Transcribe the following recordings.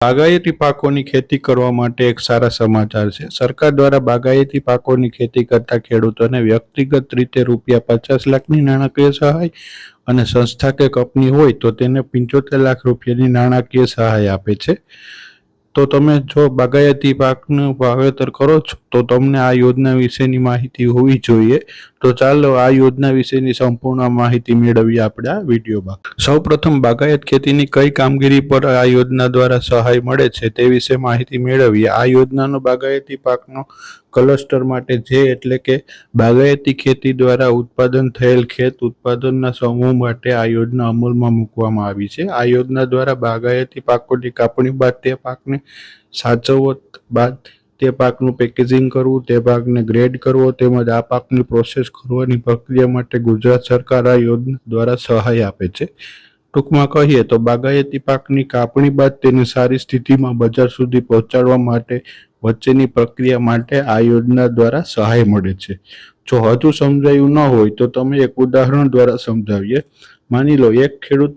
બાગાયતી પાકોની ખેતી કરવા માટે એક સારા સમાચાર છે. સરકાર દ્વારા બાગાયતી પાકોની ખેતી કરતા ખેડૂતોને વ્યક્તિગત રીતે રૂપિયા પચાસ લાખની નાણાકીય સહાય અને સંસ્થા કે કંપની હોય તો તેને પંચોતેર લાખ રૂપિયાની નાણાકીય સહાય આપે છે. તો તમે જો બાગાયતી પાકનું વાવેતર કરો છો, તો તમને આ યોજના વિશેની માહિતી હોવી જોઈએ. તો ચાલો આ યોજના વિશેની સંપૂર્ણ માહિતી મેળવીએ આપણે આ વિડીયોમાં. સૌપ્રથમ બાગાયત ખેતીની કઈ કામગીરી પર આ યોજના દ્વારા સહાય મળે છે તે વિશે માહિતી મેળવીએ. આ યોજનાનો બાગાયતી પાકનો ક્લસ્ટર માટે જે એટલે કે બાગાયતી ખેતી દ્વારા ઉત્પાદન થયેલ ખેત ઉત્પાદનના સમૂહ માટે આ યોજના અમલમાં મૂકવામાં આવી છે. આ યોજના દ્વારા બાગાયતી પાકોની કાપણી બાદ તે પાકને સાચવત બાદ તે પાકનું પેકેજિંગ કરવું, તે પાકને ગ્રેડ કરવો તેમજ આ પાકની પ્રોસેસ કરવાની પ્રક્રિયા માટે ગુજરાત સરકાર આ યોજના દ્વારા સહાય આપે છે. ટૂંકમાં કહીએ તો બાગાયતી પાકની કાપણી બાદ તેને સારી સ્થિતિમાં બજાર સુધી પહોંચાડવા માટે વચ્ચેની પ્રક્રિયા માટે આ યોજના દ્વારા સહાય મળે છે. જો હજુ સમજાયું ન હોય તો તમે એક ઉદાહરણ દ્વારા સમજાવીએ. માની લો, એક ખેડૂત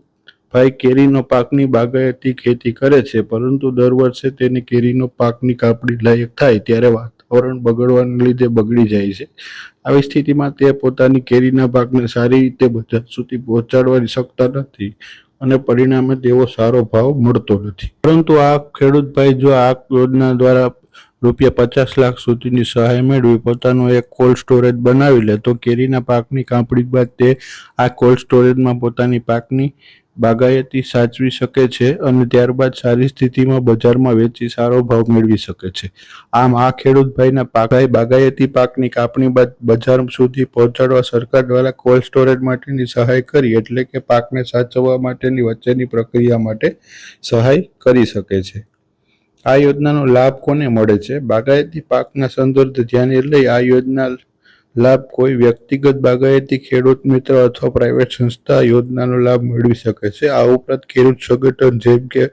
ભાઈ કેરીનો પાકની બાગાયતી ખેતી કરે છે, પરંતુ દર વર્ષે તેને કેરીનો પાકની કાપણી લાયક થાય ત્યારે વાતાવરણ બગડવાને લીધે બગડી જાય છે. આવી સ્થિતિમાં તે પોતાની કેરીના પાકને સારી રીતે બજાર સુધી પહોંચાડવાની શકતા નથી અને પરિણામે તેવો સારો ભાવ મળતો નથી. પરંતુ આ ખેડૂત ભાઈ જો આ યોજના દ્વારા રૂપિયા પચાસ લાખ સુધીની સહાય મેળવી પોતાનો એક કોલ્ડ સ્ટોરેજ બનાવી લે, તો કેરીના પાકની કાપણી બાદ તે આ કોલ્ડ સ્ટોરેજમાં પોતાની પાકની બાગાયતી સાચવી શકે છે અને ત્યારબાદ સારી સ્થિતિમાં બજારમાં વેચી સારો ભાવ મેળવી શકે છે. આમ આ ખેડૂતભાઈના પાકાએ બાગાયતી પાકની કાપણી બાદ બજાર સુધી પહોંચાડવા સરકાર દ્વારા કોલ્ડ સ્ટોરેજ માટેની સહાય કરી, એટલે કે પાકને સાચવવા માટેની વચ્ચેની પ્રક્રિયા માટે સહાય કરી શકે છે. આ યોજનાનો લાભ કોને મળે છે? બાગાયતી પાકના સંદર્ભ ધ્યાને લઈ આ યોજના લાભ કોઈ વ્યક્તિગત બાગાયતી ખેડૂત મિત્ર અથવા પ્રાઇવેટ સંસ્થા યોજનાનો લાભ મેળવી શકે છે. આ ઉપરાંત ખેડૂત સંગઠન જેમ કે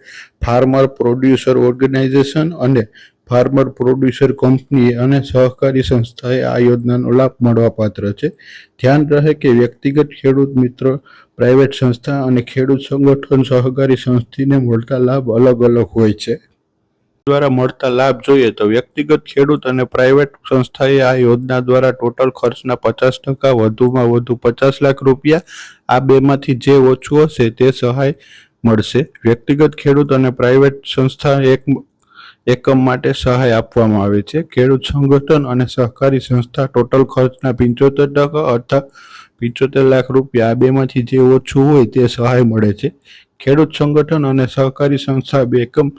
ફાર્મર પ્રોડ્યુસર ઓર્ગેનાઇઝેશન અને ફાર્મર પ્રોડ્યુસર કંપની અને સહકારી સંસ્થાએ આ યોજનાનો લાભ મળવાપાત્ર છે. ધ્યાન રહે કે વ્યક્તિગત ખેડૂત મિત્ર પ્રાઇવેટ સંસ્થા અને ખેડૂત સંગઠન સહકારી સંસ્થીને મળતા લાભ અલગ અલગ હોય છે. દ્વારા મળતા લાભ જોઈએ તો વ્યક્તિગત ખેડૂત અને પ્રાઇવેટ સંસ્થાએ આ યોજના દ્વારા ટોટલ ખર્ચના પચાસ ટકા, વધુમાં વધુ પચાસ લાખ રૂપિયા આ બેમાંથી જે ઓછું હશે તે સહાય મળશે. વ્યક્તિગત ખેડૂત અને પ્રાઇવેટ સંસ્થા એક એકમ માટે સહાય આપવામાં આવે છે. ખેડૂત સંગઠન અને સહકારી સંસ્થા ટોટલ ખર્ચના પંચોતેર ટકા અર્થાત પંચોતેર લાખ રૂપિયા આ બેમાંથી જે ઓછું હોય તે સહાય મળે છે. ખેડૂત સંગઠન અને સહકારી સંસ્થા બે એકમ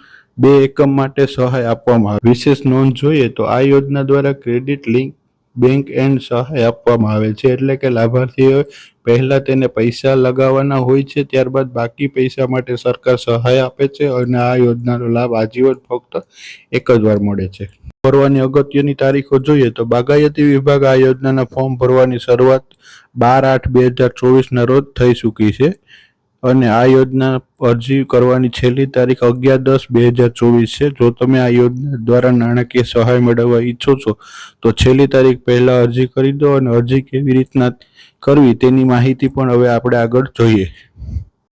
બે એકમ માટે સહાય આપવામાં આવે. વિશેષ નોંધ જોઈએ તો આ યોજના દ્વારા ક્રેડિટ લિંક બેંક એન્ડ સહાય આપવામાં આવે છે. એટલે કે લાભાર્થીઓ પહેલાં તેને પૈસા લગાવવાના હોય છે, ત્યારબાદ બાકી પૈસા માટે સરકાર સહાય આપે છે અને આ યોજનાનો લાભ આજીવન ફક્ત એક જ વાર મળે છે. ભરવાની અગત્યની તારીખો જોઈએ તો બાગાયતી વિભાગ આ યોજનાના ફોર્મ ભરવાની શરૂઆત બાર આઠ બે હજાર ચોવીસના રોજ થઈ ચૂકી છે. અને આ યોજના અરજી કરવાની છેલ્લી તારીખ અગિયાર દસ બે હજાર ચોવીસ છે. જો તમે આ યોજના દ્વારા નાણાકીય સહાય મેળવવા ઈચ્છો છો, તો છેલ્લી તારીખ પહેલાં અરજી કરી દો અને અરજી કેવી રીતના કરવી તેની માહિતી પણ હવે આપણે આગળ જોઈએ.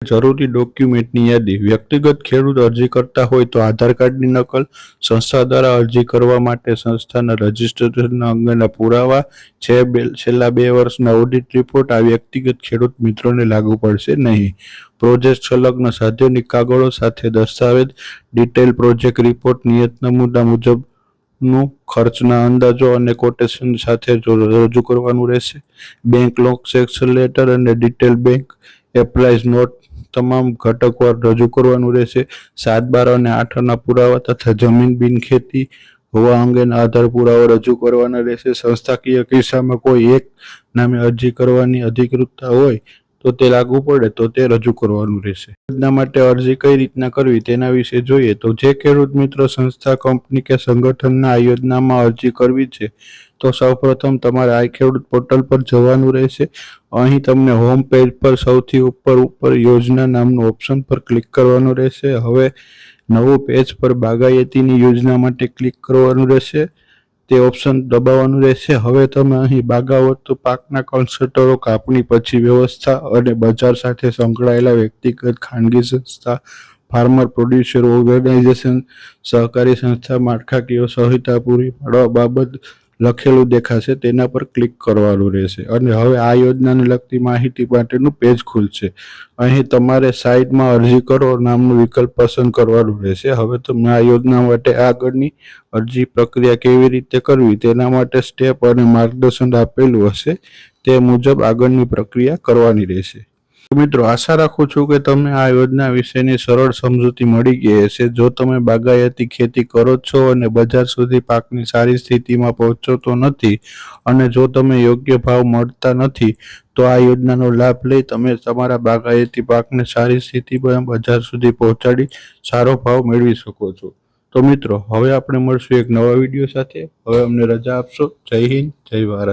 જરૂરી ડોક્યુમેન્ટની યાદી, વ્યક્તિગત ખેડૂત અરજી કરતા હોય તો આધાર કાર્ડની નકલ, સંસ્થા દ્વારા અરજી કરવા માટે સંસ્થાના રજિસ્ટ્રેશન અંગેના પુરાવા, છે છેલ્લા બે વર્ષના ઓડિટ રિપોર્ટ આ વ્યક્તિગત ખેડૂત મિત્રોને લાગુ પડશે નહીં. પ્રોજેક્ટ સંલગ્ન સાધ્યોની કાગળો સાથે દસ્તાવેજ ડિટેલ પ્રોજેક્ટ રિપોર્ટ નિયત નમૂના મુજબનું ખર્ચના અંદાજો અને કોટેશન સાથે રજૂ કરવાનું રહેશે. બેંક લોક સેક્શન લેટર અને ડિટેલ બેંક એપ્લાઇઝ નોટ તમામ ઘટકવાર રજૂ કરવાનું રહેશે. સાત, બાર અને આઠના પુરાવા તથા જમીન બિનખેતી હોવા અંગેના આધાર પુરાવા રજૂ કરવાના રહેશે. સંસ્થાકીય કિસ્સામાં કોઈ એક નામે અરજી કરવાની અધિકૃતતા હોય તો તે લાગુ પડે તો તે રજૂ કરવાનું રહેશે. યોજના માટે અરજી કઈ રીતના કરવી તેના વિશે જોઈએ તો જે ખેડૂત મિત્ર સંસ્થા, કંપની કે સંગઠનના આ યોજનામાં અરજી કરવી છે, તો સૌપ્રથમ તમારે આ ખેડૂત પોર્ટલ પર જવાનું રહેશે. અહીં તમને હોમ પેજ પર સૌથી ઉપર ઉપર યોજના નામનું ઓપ્શન પર ક્લિક કરવાનું રહેશે. હવે નવું પેજ પર બાગાયતીની યોજના માટે ક્લિક કરવાનું રહેશે. તે ઓપ્શન દબાવવાનું રહેશે. હવે તમે અહીં બાગાવત પાકના કન્સલ્ટરો, કાપણી પછી વ્યવસ્થા અને બજાર સાથે સંકળાયેલા વ્યક્તિગત ખાનગી સંસ્થા, ફાર્મર, પ્રોડ્યુસર, ઓર્ગેનાઇઝેશન, સહકારી સંસ્થા, માળખાકીય સહિતા પૂરી પાડવા બાબત લખેલું દેખાશે તેના પર ક્લિક કરવાનું રહેશે. અને હવે આ યોજનાને લગતી માહિતી માટેનું પેજ ખુલશે. અહીં તમારે સાઇટમાં અરજી કરો, નામનું વિકલ્પ પસંદ કરવાનું રહેશે. હવે તમે આ યોજના માટે આગળની અરજી પ્રક્રિયા કેવી રીતે કરવી તેના માટે સ્ટેપ અને માર્ગદર્શન આપેલું હશે તે મુજબ આગળની પ્રક્રિયા કરવાની રહેશે. મિત્રો, આશા રાખું છું કે તમને આ યોજના વિશેની સરળ સમજૂતી મળી ગઈ હશે. જો તમે બાગાયતી ખેતી કરો છો અને બજાર સુધી પાકની સારી સ્થિતિમાં પહોંચતો નથી અને જો તમે યોગ્ય ભાવ મળતા નથી, તો આ યોજનાનો લાભ લઈ તમે તમારા બાગાયતી પાકને સારી સ્થિતિમાં બજાર સુધી પહોંચાડી સારો ભાવ મેળવી શકો છો. તો મિત્રો, હવે આપણે મળશું એક નવા વીડિયો સાથે. હવે અમને રજા આપશો. જય હિન્દ, જય ભારત.